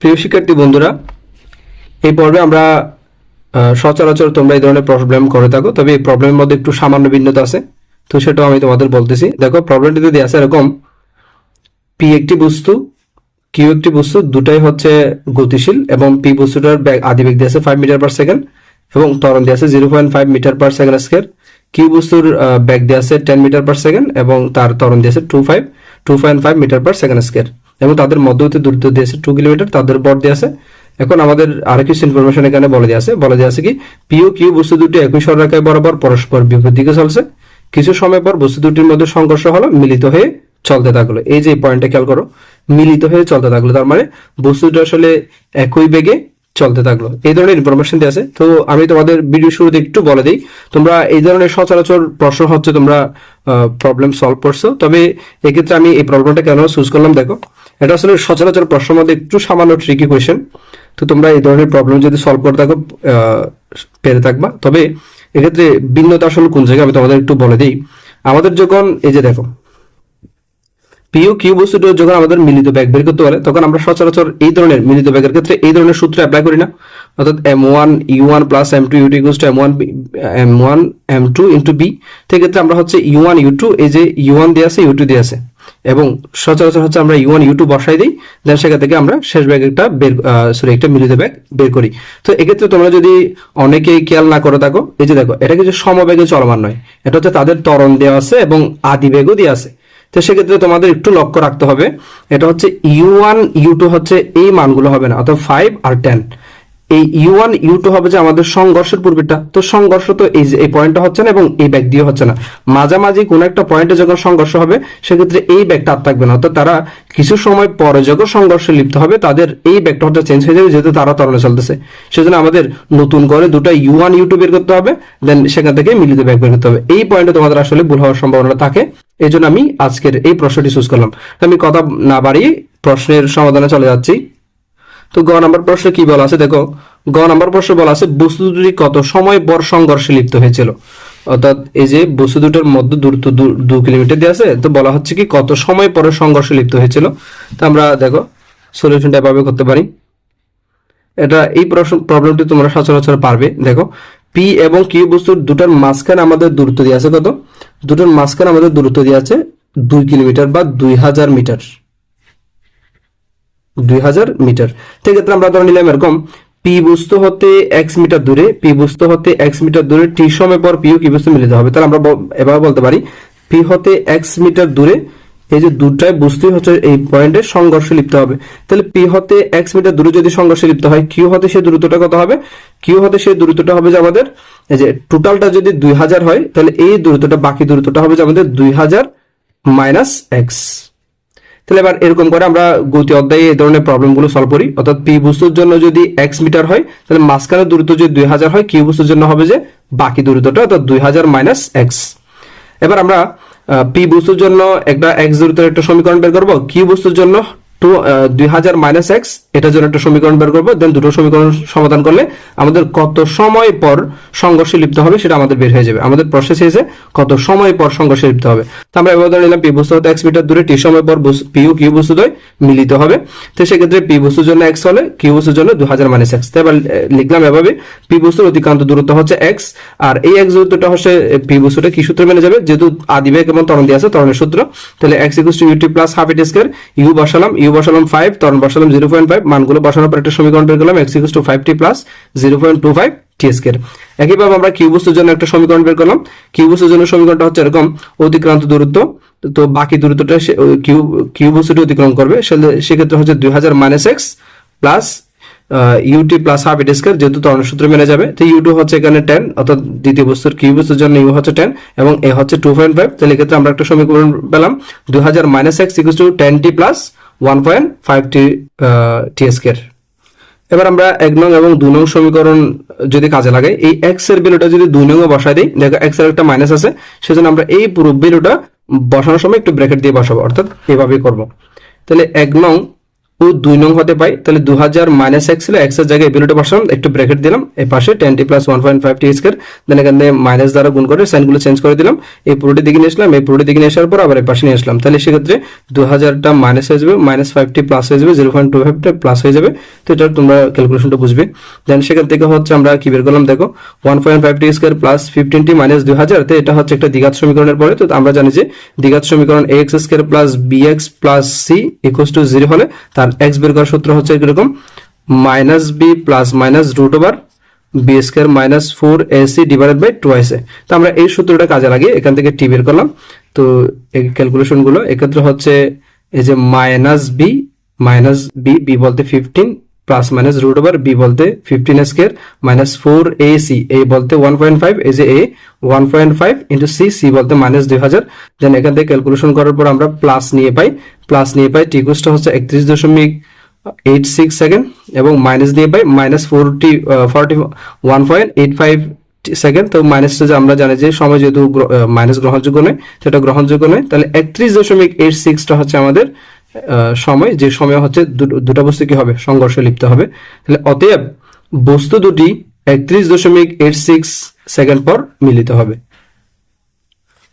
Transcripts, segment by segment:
প্রিয় শিক্ষার্থী বন্ধুরা, এই পর্বে আমরা সচরাচর তোমরা এই ধরনের প্রবলেম করে থাকো, তবে এই প্রবলেমের মধ্যে একটু সামান্য ভিন্নতা আছে। তো সেটাও আমি তোমাদের বলতেছি। দেখো প্রবলেমটিতে দেওয়া আছে এরকম পি একটি বস্তু কিউ একটি বস্তু, দুটাই হচ্ছে গতিশীল এবং পি বস্তুটার ব্যাগ আদি বেগ দিয়ে আছে ফাইভ মিটার পার সেকেন্ড এবং ত্বরণ দিয়ে আছে zero point five metre per second square Q বস্তুর ব্যাগ দিয়ে আছে টেন মিটার পার সেকেন্ড এবং তার ত্বরণ দিয়ে আছে two five two point five metre per second square এবং তাদের মধ্যবর্তী দূরত্ব দিয়েছে টু কিলোমিটার তাদের বর দিয়ে আছে। এখন আমাদের আরও কিছু ইনফরমেশন এখানে বলে দিয়ে আছে। বলে দিয়ে আছে কি পিও কিউ বস্তু দুটি একই সরলরেখায় বরাবর পরস্পর বিপরীত দিকে চলছে। কিছু সময় পর বস্তু দুটির মধ্যে সংঘর্ষ হলো, মিলিত হয়ে চলতে থাকল। এই যে পয়েন্টটা খেয়াল করো, মিলিত হয়ে চলতে থাকল। তার মানে বস্তুটা আসলে একই বেগে চলতে থাকল। এই ধরনের ইনফরমেশন দিয়ে আছে। তো আমি তোমাদের ভিডিও শুরুতে একটু বলে দিই, তোমরা এই ধরনের সচরাচর প্রশ্ন হচ্ছে তোমরা প্রবলেম সলভ করছ। তবে এক্ষেত্রে আমি এই প্রবলেমটা কেন চুজ করলাম, দেখো। এটা আসলে সচরাচর প্রশ্ন মধ্যে একটু সামান্য ট্রিকি কোয়েশ্চেন তো তোমরা এই ধরনের প্রবলেম যদি সলভ করে থাকো পেরে থাকবা। তবে এক্ষেত্রে ভিন্নতা আসলে কোন জায়গায় আমি তোমাদের একটু বলে দিই। আমাদের যখন, এই যে দেখো পিও কিউ বস্তুটা যখন আমাদের মিলিত ব্যাগ বের করতে বলে তখন আমরা সচরাচর এই ধরনের মিলিত ব্যাগের ক্ষেত্রে এই ধরনের সূত্র অ্যাপ্লাই করি না। অর্থাৎ M one U one plus M two U two equal to M one M one M two into V সেক্ষেত্রে আমরা হচ্ছে ইউ ওয়ান ইউ টু এই যে ইউ ওয়ান দিয়ে আছে ইউ টু দিয়ে আছে। এবং সচরাচর হচ্ছে আমরা ইউ ওয়ান ইউ টু বসাই দিই দেন সেখান থেকে আমরা শেষ ব্যাগ একটা বের সরি একটা মিলিত ব্যাগ বের করি। তো এক্ষেত্রে তোমরা যদি অনেকেই খেয়াল না করে থাকো এই যে দেখো, এটা কিছু সমবেগে চলমান নয়। এটা হচ্ছে তাদের তরণ দেওয়া আছে এবং আদি বেগও দেওয়া আছে। তো সেক্ষেত্রে তোমাদের একটু লক্ষ্য রাখতে হবে, এটা হচ্ছে ইউ ওয়ান ইউ টু হচ্ছে এই মানগুলো হবে না, অর্থাৎ ফাইভ আর টেন এই ইউ ওয়ান ইউ টু হবে যে আমাদের সংঘর্ষের পূর্বেটা তো সংঘর্ষ তো এই যে এই পয়েন্টটা হচ্ছে না এবং এই ব্যাগ দিয়ে হচ্ছে না। মাঝামাঝি কোনো একটা পয়েন্টে যখন সংঘর্ষ হবে, সেক্ষেত্রে এই ব্যাগটা আর থাকবে না। অর্থাৎ তারা কিছু সময় পরে যখন সংঘর্ষে লিপ্ত হবে, তাদের এই ব্যাগটা হচ্ছে চেঞ্জ হয়ে যাবে, যেহেতু তারা তরণে চলতেছে। সেজন্য আমাদের নতুন করে দুটো ইউ ওয়ান ইউ টু বের করতে হবে দেন সেখান থেকে মিলিত ব্যাগ বের করতে হবে। এই পয়েন্টে তোমাদের আসলে ভুল হওয়ার সম্ভাবনা থাকে। এই আমি আজকের এই প্রশ্নটি চুজ করলাম। আমি কথা না বাড়িয়ে প্রশ্নের সমাধানে চলে যাচ্ছি। তো গ নাম্বার প্রশ্নে কি বলা আছে? দেখো, গ নাম্বার প্রশ্নে বলা আছে, বস্তু দুটি কত সময় পর সংঘর্ষে লিপ্ত হয়েছিল? অর্থাৎ এই যে বস্তু দুটোর মধ্যে দূরত্ব দু- কিলোমিটার দিয়ে আছে, তো বলা হচ্ছে কি কত সময় পরে সংঘর্ষে লিপ্ত হয়েছিল? তো আমরা দেখো সলিউশনটা এভাবে করতে পারি। এটা এই প্রশ্ন প্রবলেমটি তোমরা সচরাচর পারবে। দেখো পি এবং কিউ বস্তুর দুটার মাঝখানে আমাদের দূরত্ব দিয়ে আছে কত? দুটোর মাঝখানে আমাদের দূরত্ব দিয়ে আছে দুই কিলোমিটার বা দুই হাজার মিটার। দুই হাজার মিটার। সেক্ষেত্রে আমরা ধরে নিলাম এরকম পি বস্তু হতে এক্স মিটার দূরে পি বস্তু হতে এক্স মিটার দূরে টি সময় পর পিও কি বস্তু মিলিত হবে। তাহলে আমরা এভাবে বলতে পারি পি হতে এক্স মিটার দূরে, এই যে দুটাই বস্তুই হচ্ছে এই পয়েন্টে সংঘর্ষে লিপ্ত হবে। তাহলে পি হতে এক্স মিটার দূরে যদি সংঘর্ষে লিপ্ত হয় কিউ হতে সেই দূরত্বটা কত হবে? কিউ হতে সেই দূরত্বটা হবে যে আমাদের, এই যে টোটালটা যদি দুই হাজার হয়, তাহলে এই দূরত্বটা বাকি দূরত্বটা হবে যে আমাদের দুই হাজার মাইনাস এক্স তাহলে এবার এরকম করে আমরা গতি অধ্যায়ে এই ধরনের প্রবলেমগুলো সলভ করি। অর্থাৎ পি বস্তুর জন্য যদি এক্স মিটার হয়, তাহলে মাঝখানের দূরত্ব যদি দুই হাজার হয় কিউ বস্তুর জন্য হবে যে বাকি দূরত্বটা, অর্থাৎ দুই হাজার মাইনাস এক্স এবার আমরা পি বস্তুর জন্য একটা এক্স দূরত্বের একটা সমীকরণ বের করব কিউ বস্তুর জন্য টু দুই হাজার মাইনাস এক্স এটার জন্য একটা সমীকরণ বের করব দেন দুটো সমীকরণ সমাধান করলে আমাদের কত সময় পর সংঘর্ষে লিপ্ত হবে সেটা আমাদের বের হয়ে যাবে। আমাদের কত সময় পর সংঘর্ষে লিপ্ত হবে। তো আমরা এবার নিলাম পি বস্তু এক্স মিটার দূরে টি সময় পর পিউ কিউ মিলিত হবে। তো সেক্ষেত্রে পি বস্তুর জন্য এক্স হলে কিউ বস্তুর জন্য দু হাজার মাইনাস এক্স এবার লিখলাম এভাবে পি বস্তুর অতিক্রান্ত দূরত্ব হচ্ছে এক্স আর এই এক্স দূরত্বটা হচ্ছে পি বস্তুটা কি সূত্র মেনে যাবে? যেহেতু আদিবেগ এবং তরণ দিয়ে আছে তরণের সূত্র। তাহলে X equal to UT plus half U বসালাম ইউ বসালাম ফাইভ তরণ বসালাম জিরো পয়েন্ট ফাইভ মানগুলো বসানোর পর একটা সমীকরণ বের করলাম X equal to five T plus zero point two five T square একইভাবে আমরা কিউ বস্তুর জন্য একটা সমীকরণ বের করলাম। কিউ বস্তুর জন্য সমীকরণটা হচ্ছে এরকম, অতিক্রান্ত দূরত্ব, তো বাকি দূরত্বটা কিউ বস্তুটি অতিক্রম করবে। সেক্ষেত্রে হচ্ছে দুই হাজার minus X plus UT plus half at square যেহেতু তরণ সূত্র মেনে যাবে, তো ইউ টু হচ্ছে এখানে টেন অর্থাৎ দ্বিতীয় বস্তুর কিউ বস্তুর জন্য ইউ হচ্ছে টেন এবং এ হচ্ছে টু পয়েন্ট ফাইভ তাহলে এক্ষেত্রে আমরা একটা সমীকরণ পেলাম। দুই হাজার minus X equal to ten T plus one point five T টিএসকের এবার আমরা এক নং এবং দু নং সমীকরণ যদি কাজে লাগাই, এই এক্সের ভ্যালুটা যদি দুই নং বসাই দিই, দেখো এক্সের একটা মাইনাস আছে, সেজন্য আমরা এই পুরো ভ্যালুটা বসানোর সময় একটু ব্র্যাকেট দিয়ে বসাবো, অর্থাৎ এভাবেই করব। তাহলে এক নং ও দুই নং হতে পাই, তাহলে দু হাজার মাইনাস এক্স ছিল এক্সের জায়গায় ভ্যালুটা বসালাম, একটু ব্র্যাকেট দিলাম, এই পাশে ten T plus one point five T square then এখান থেকে মাইনাস দ্বারা গুণ করে সাইনগুলো চেঞ্জ করে দিলাম, এই পুরোটি দিকে নিয়ে আসলাম, এই পুরোটি দিকে নিয়ে আসার পর আবার এই পাশে নিয়ে আসলাম, তাহলে সেক্ষেত্রে দু হাজারটা মাইনাস হয়ে যাবে মাইনাস ফাইভটি প্লাস হয়ে যাবে জিরো পয়েন্ট টু ফাইভটা প্লাস হয়ে যাবে, তো এটা তোমরা ক্যালকুলেশনটা বুঝবে। দেন সেখান থেকে হচ্ছে আমরা কি বের করলাম, দেখো one point five T square plus fifteen T minus দুই হাজার তো এটা হচ্ছে একটা দ্বিঘাত সমীকরণের পরে, তো আমরা জানি যে দ্বিঘাত সমীকরণ X square plus B X plus C equal to zero হলে তার এক্স বের করার সূত্র হচ্ছে এরকম minus B plus minus root over B square minus four A C divided by two A তো আমরা এই সূত্রটা কাজে লাগিয়ে এখান থেকে টি বের করলাম। তো এই ক্যালকুলেশনগুলো এক্ষেত্রে হচ্ছে এই যে minus B minus B B বলতে fifteen plus minus root over B বলতে fifteen square minus four A C A বলতে ওয়ান পয়েন্ট ফাইভ এই যে A one point five into C C বলতে মাইনাস দুই হাজার। দেন এখান থেকে ক্যালকুলেশন করার পর আমরা প্লাস নিয়ে পাই। প্লাস নিয়ে পাই টিকুসটা হচ্ছে একত্রিশ দশমিক এইট সিক্স সেকেন্ড এবং মাইনাস দিয়ে পাই minus forty forty one point eight five second তো মাইনাসটা যে আমরা জানি যে সময় যেহেতু মাইনাস গ্রহণযোগ্য নয়, সেটা গ্রহণযোগ্য নয়। তাহলে একত্রিশ দশমিক এইট সিক্সটা হচ্ছে আমাদের সময়, যে সময় হচ্ছে দুটো বস্তু কি হবে? সংঘর্ষে লিপ্ত হবে। তাহলে অতএব বস্তু দুটি একত্রিশ দশমিক এইট সিক্স সেকেন্ড পর মিলিত হবে।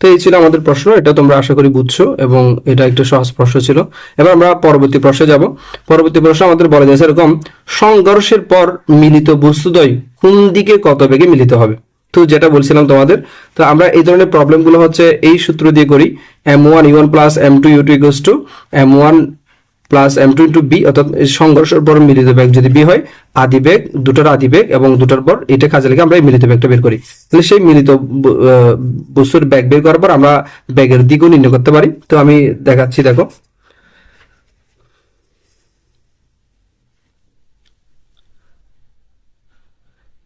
তো এই ছিল আমাদের প্রশ্ন, এটা তোমরা আশা করি বুঝছ এবং এটা একটা সহজ প্রশ্ন ছিল। এবার আমরা পরবর্তী প্রশ্নে যাব। পরবর্তী প্রশ্ন আমাদের বলা যায় এরকম সংঘর্ষের পর মিলিত বস্তুদ্বয় কোন দিকে কত বেগে মিলিত হবে? তো যেটা বলছিলাম তোমাদের, তো আমরা এই ধরনের প্রবলেমগুলো হচ্ছে এই সূত্র দিয়ে করি। M one U plus M two U two equals to M one plus M two into V অর্থাৎ সংঘর্ষের পর মিলিত বেগ যদি বি হয়, আদি বেগ, দুটার আদি বেগ এবং দুটার পর এটা কাজে লেগে আমরা এই মিলিত বেগটা বের করি। তাহলে সেই মিলিত বস্তুর ব্যাগ বের করার পর আমরা ব্যাগের দিকও নির্ণয় করতে পারি। তো আমি দেখাচ্ছি, দেখো।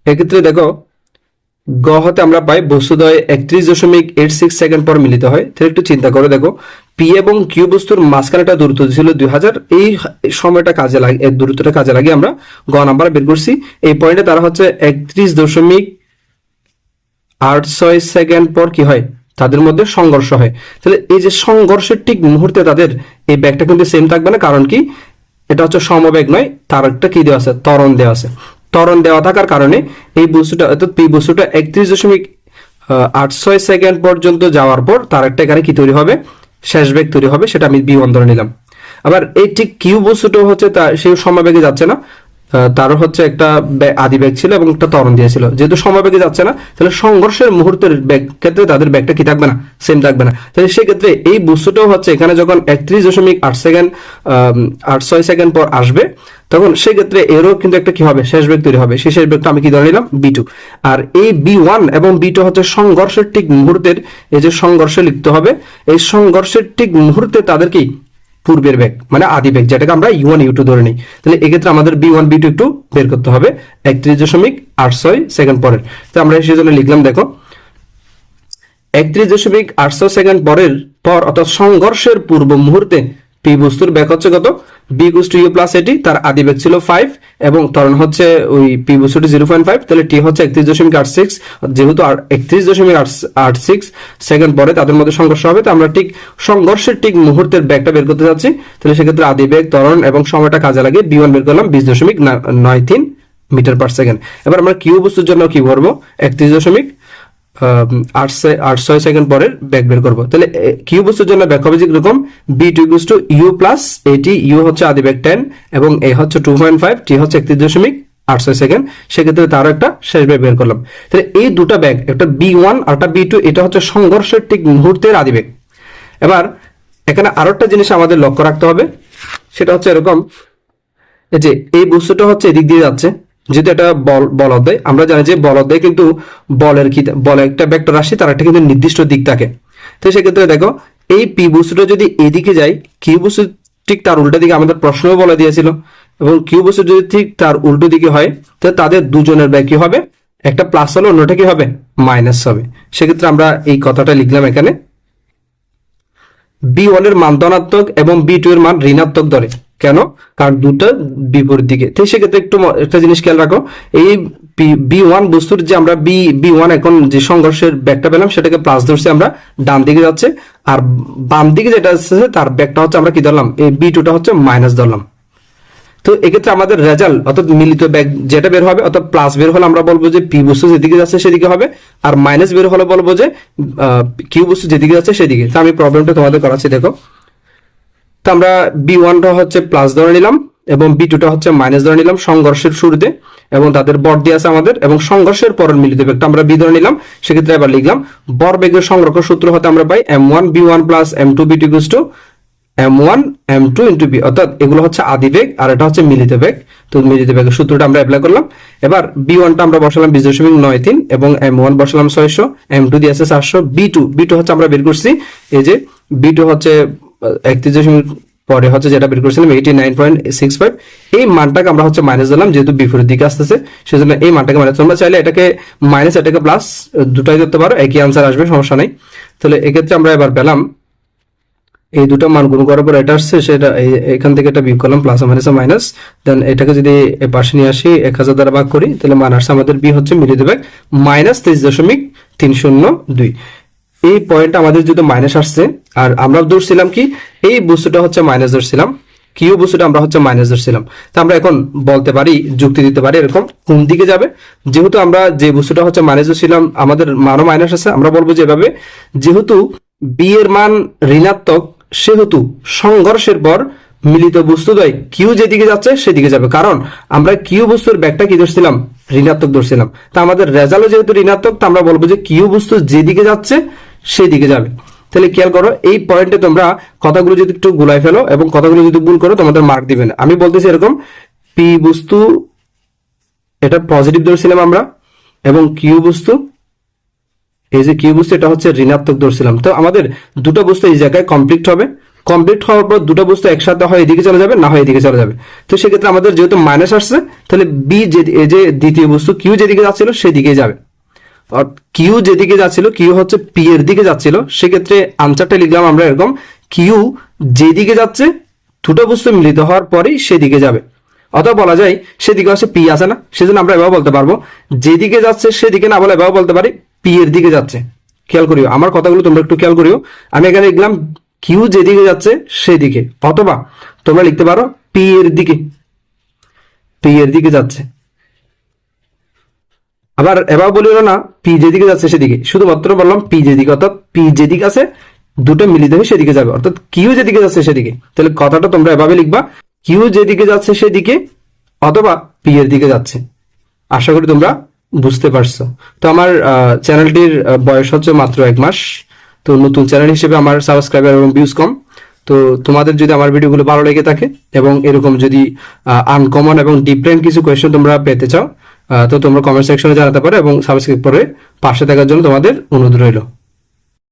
এক্ষেত্রে দেখো গ হতে আমরা পাই বস্তুদ্বয় একত্রিশ দশমিক এইট সিক্স সেকেন্ড পর মিলিত হয়। তাহলে একটু চিন্তা করে দেখো পি এবং কিউ বস্তুর মাঝখানে একটা দূরত্ব ছিল দুই হাজার, এই সময়টা কাজে লাগে দূরত্বটা কাজে লাগে আমরা গ নাম্বার বের করছি। এই পয়েন্টে তারা হচ্ছে একত্রিশ দশমিক আট ছয় সেকেন্ড পর কি হয়? তাদের মধ্যে সংঘর্ষ হয়। তাহলে এই যে সংঘর্ষের ঠিক মুহূর্তে তাদের এই ব্যাগটা কিন্তু সেম থাকবে না, কারণ কি? এটা হচ্ছে সমবেগ নয়, তার একটা কি দেওয়া আছে? ত্বরণ দেওয়া আছে। ত্বরণ দেওয়া থাকার কারণে এই বস্তুটা, অর্থাৎ পি বস্তুটা একত্রিশ দশমিক আট ছয় সেকেন্ড পর্যন্ত যাওয়ার পর তার একটা এখানে কি তৈরি হবে? শেষ বেগ তৈরি হবে, সেটা আমি বি নিলাম। আবার এই ঠিক কিউ বস্তুটা হচ্ছে তা সেই সমাবেগে যাচ্ছে না। তার হচ্ছে একটা আদি ব্যাগ ছিল এবং একটা তরণ দিয়েছিল যেহেতু সমবেগে যাচ্ছে না, তাহলে সংঘর্ষের মুহূর্তের ব্যাগ, ক্ষেত্রে তাদের ব্যাগটা কি থাকবে না? সেম থাকবে না। তাহলে সেক্ষেত্রে এই বস্তুটাও হচ্ছে এখানে যখন একত্রিশ দশমিক আট সেকেন্ড আট ছয় সেকেন্ড পর আসবে, তখন সেক্ষেত্রে এরও কিন্তু একটা কি হবে? শেষ বেগ তৈরি হবে। সেই শেষ বেগটা আমি কি ধরে নিলাম? বি টু আর এই বি ওয়ান এবং বি টু হচ্ছে সংঘর্ষের ঠিক মুহূর্তের, এই যে সংঘর্ষে লিখতে হবে, এই সংঘর্ষের ঠিক মুহূর্তে তাদের কি পূর্বের বেগ মানে আদি বেগ যেটাকে আমরা ইউ ওয়ান ইউ টু ধরে নিই। তাহলে এক্ষেত্রে আমাদের বি ওয়ান বি টু একটু বের করতে হবে। একত্রিশ দশমিক আট ছয় সেকেন্ড পরের। তো আমরা সেই জন্য লিখলাম, দেখো, একত্রিশ দশমিক আটশো সেকেন্ড পরের পর অর্থাৎ সংঘর্ষের পূর্ব মুহূর্তে পি বস্তুর ব্যাগ হচ্ছে কত? B Goose to U plus এটি তার আদি ব্যাগ ছিল ফাইভ এবং ত্বরণ হচ্ছে ওই পি বস্তুটি জিরো পয়েন্ট ফাইভ তাহলে টি হচ্ছে একত্রিশ দশমিক আট সিক্স যেহেতু একত্রিশ দশমিক আট সিক্স সেকেন্ড পরে তাদের মধ্যে সংঘর্ষ হবে, তো আমরা ঠিক সংঘর্ষের ঠিক মুহূর্তের ব্যাগটা বের করতে যাচ্ছি, তাহলে সেক্ষেত্রে আদি বেগ, ত্বরণ এবং সময়টা কাজে লাগে বি ওয়ান বের করলাম বিশ দশমিক নয় তিন মিটার পার সেকেন্ড এবার আমরা কিউ বস্তুর জন্য কি করব? একত্রিশ দশমিক আট ছয় সেকেন্ড পরের ব্যাক বের করব। তাহলে কিউ বস্তুর জন্য ব্যাক হবে যেরকম V two equals to U plus at U হচ্ছে আদি ব্যাক টেন এবং এ হচ্ছে টু পয়েন্ট ফাইভ টি হচ্ছে একত্রিশ দশমিক আট ছয় সেকেন্ড। সেক্ষেত্রে তারও একটা শেষ ব্যাগ বের করলাম। তাহলে এই দুটা ব্যাগ, একটা বি ওয়ান আর একটা বি টু এটা হচ্ছে সংঘর্ষের ঠিক মুহূর্তের আদি ব্যাগ। এবার, এখানে আরও একটা জিনিস আমাদের লক্ষ্য রাখতে হবে। সেটা হচ্ছে এরকম যে, এই বস্তুটা হচ্ছে এদিক দিয়ে যাচ্ছে। যেহেতু এটা বল বল অধ্যায়, আমরা জানি যে বল অধ্যায় কিন্তু বলের কি, বল একটা ভেক্টর রাশি তার একটা কিন্তু নির্দিষ্ট দিক থাকে। তো সেক্ষেত্রে দেখো, এই পি বস্তুটা যদি এদিকে যায় কিউ বস্তু ঠিক তার উল্টো দিকে আমাদের প্রশ্নও বলে দিয়েছিল। এবং কিউ বস্তু যদি ঠিক তার উল্টো দিকে হয়, তো তাদের দুজনের ব্যয় কি হবে? একটা প্লাস হলে, অন্যটা কি হবে? মাইনাস হবে। সেক্ষেত্রে আমরা এই কথাটা লিখলাম এখানে। বি ওয়ানের মান ধনাত্মক এবং বি টু এর মান ঋণাত্মক ধরে। কেন? কারণ দুটো বিপরীত দিকে। তো সেক্ষেত্রে একটু একটা জিনিস খেয়াল রাখো, এই বি ওয়ান বস্তুর যে আমরা বি বি ওয়ান এখন যে সংঘর্ষের ব্যাগটা পেলাম, সেটাকে প্লাস ধরছি আমরা, ডান দিকে যাচ্ছে, আর বাম দিকে যেটা আছে, তার ব্যাগটা হচ্ছে আমরা কি ধরলাম, এই বি টুটা হচ্ছে মাইনাস ধরলাম। তো এক্ষেত্রে আমাদের রেজাল্ট অর্থাৎ মিলিত ব্যাগ যেটা বের হবে, অর্থাৎ প্লাস বের হলে আমরা বলব যে পি বস্তু যেদিকে যাচ্ছে সেদিকে হবে, আর মাইনাস বের হলে বলব যে কিউ বস্তু যেদিকে যাচ্ছে সেদিকে। তো আমি প্রবলেমটা তোমাদের করাচ্ছি, দেখো। তো আমরা বি ওয়ানটা হচ্ছে প্লাস ধরে নিলাম এবং বি টুটা হচ্ছে মাইনাস ধরে নিলাম সংঘর্ষের শুরুতে এবং তাদের বর দিয়ে আছে আমাদের এবং সংঘর্ষের পরের মিলিত বেগটা আমরা বি ধরে নিলাম। সেক্ষেত্রে এবার লিখলাম বর বেগের সংরক্ষণ সূত্র হতে আমরা পাই M one V one plus M two V two to M one M two into V অর্থাৎ এগুলো হচ্ছে আদি বেগ আর এটা হচ্ছে মিলিত বেগ। তো মিলিত বেগের সূত্রটা আমরা অ্যাপ্লাই করলাম। এবার বি ওয়ানটা আমরা বসালাম বিশ দশমিক নয় তিন এবং এম ওয়ান বসালাম ছয়শো এম টু দিয়ে আছে চারশো বি টু বি টু হচ্ছে আমরা বের করছি। এই যে বি টু হচ্ছে একত্রিশ দশমিক পরে হচ্ছে যেটা বের করেছিলাম eighty nine point six five এই মানটাকে আমরা হচ্ছে মাইনাস দিলাম যেহেতু বিপরীত দিকে আসতেছে, সেজন্য এই মানটাকে মাইনাস তোমরা চাইলে এটাকে মাইনাস এটাকে প্লাস দুটাই করতে পারো, একই আনসার আসবে, সমস্যা নেই। তাহলে এক্ষেত্রে আমরা এবার পেলাম, এই দুটো মান গুণ করার পর এটা আসছে, সেটা এখান থেকে এটা বিয়োগ করলাম প্লাস মাইনাস মাইনাস দেন এটাকে যদি পাশে নিয়ে আসি, এক হাজার দ্বারা ভাগ করি, তাহলে মান আসছে আমাদের বি হচ্ছে মিলিয়ে দেবে মাইনাস তেইশ দশমিক তিন শূন্য দুই। এই পয়েন্ট আমাদের যদি মাইনাস আসছে, আর আমরা ধরছিলাম কি, এই বস্তুটা হচ্ছে মাইনাস ধরছিলাম কিউ বস্তুটা আমরা হচ্ছে মাইনাস ধরছিলাম। তা আমরা এখন বলতে পারি, যুক্তি দিতে পারি এরকম কোন দিকে যাবে। যেহেতু আমরা যে বস্তুটা হচ্ছে মাইনাস ধরছিলাম, আমাদের মানও মাইনাস আছে, আমরা বলব যে এভাবে, যেহেতু বি এর মান ঋণাত্মক, সেহেতু সংঘর্ষের পর মিলিত বস্তুদ্বয় কিউ যেদিকে যাচ্ছে, সেদিকে যাবে। কারণ আমরা কিউ বস্তুর ব্যাগটা কি ধরছিলাম? ঋণাত্মক ধরছিলাম। তা আমাদের রেজাল্টও যেহেতু ঋণাত্মক, তা আমরা বলব যে কিউ বস্তু যেদিকে যাচ্ছে সেদিকে যাবে। তাহলে খেয়াল করো, এই পয়েন্টে তোমরা কথাগুলো যদি একটু গুলাই ফেলো এবং কথাগুলো যদি ভুল করো, তোমাদের মার্ক দিবে না। আমি বলতেছি এরকম পি বস্তু, এটা পজিটিভ ধরছিলাম আমরা, এবং কিউ বস্তু, এই যে কিউ বস্তু, এটা হচ্ছে ঋণাত্মক ধরছিলাম। তো আমাদের দুটো বস্তু এই জায়গায় কমপ্লিট হবে। কমপ্লিট হওয়ার পর দুটো বস্তু একসাথে হয় এদিকে চলে যাবে, না হয় এদিকে চলে যাবে। তো সেক্ষেত্রে আমাদের যেহেতু মাইনাস আসছে, তাহলে বি যে দ্বিতীয় বস্তু কিউ যেদিকে যাচ্ছিল সেদিকে যাবে। কিউ যেদিকে যাচ্ছিল কিউ হচ্ছে পি এর দিকে যাচ্ছিল। সেক্ষেত্রে আনসারটা লিখলাম আমরা এরকম কিউ যেদিকে যাচ্ছে, দুটো বস্তু মিলিত হওয়ার পরেই সেদিকে যাবে। অথবা বলা যায়, সেদিকে হচ্ছে পি আছে না। সেজন্য আমরা এভাবে বলতে পারব, যেদিকে যাচ্ছে, সেদিকে না বলে এভাবে বলতে পারি পি এর দিকে যাচ্ছে। খেয়াল করিও, আমার কথাগুলো তোমরা একটু খেয়াল করিও। আমি এখানে লিখলাম কিউ যেদিকে যাচ্ছে, সেদিকে। অথবা তোমরা লিখতে পারো পি এর দিকে। পি এর দিকে যাচ্ছে। আবার এবার বলিল না, পি যেদিকে যাচ্ছে সেদিকে। শুধুমাত্র বললাম পি যেদিকে অর্থাৎ পি যেদিকে আছে, দুটো মিলিত হয়ে সেদিকে যাবে। অর্থাৎ কিউ যেদিকে যাচ্ছে সেদিকে। তাহলে কথাটা তোমরা এভাবে লিখবা, কিউ যেদিকে যাচ্ছে সেদিকে অথবা পি এর দিকে যাচ্ছে। আশা করি তোমরা বুঝতে পারছ। তো আমার চ্যানেলটির বয়স হচ্ছে মাত্র এক মাস। তো নতুন চ্যানেল হিসেবে আমার সাবস্ক্রাইবার এবং ভিউজ কম। তো তোমাদের যদি আমার ভিডিওগুলো ভালো লেগে থাকে এবং এরকম যদি আনকমন এবং ডিফারেন্ট কিছু কোয়েশ্চেন তোমরা পেতে চাও তো তোমরা কমেন্ট সেকশনে জানাতে পারো এবং সাবস্ক্রাইব করে পাশে থাকার জন্য তোমাদের অনুরোধ রইল।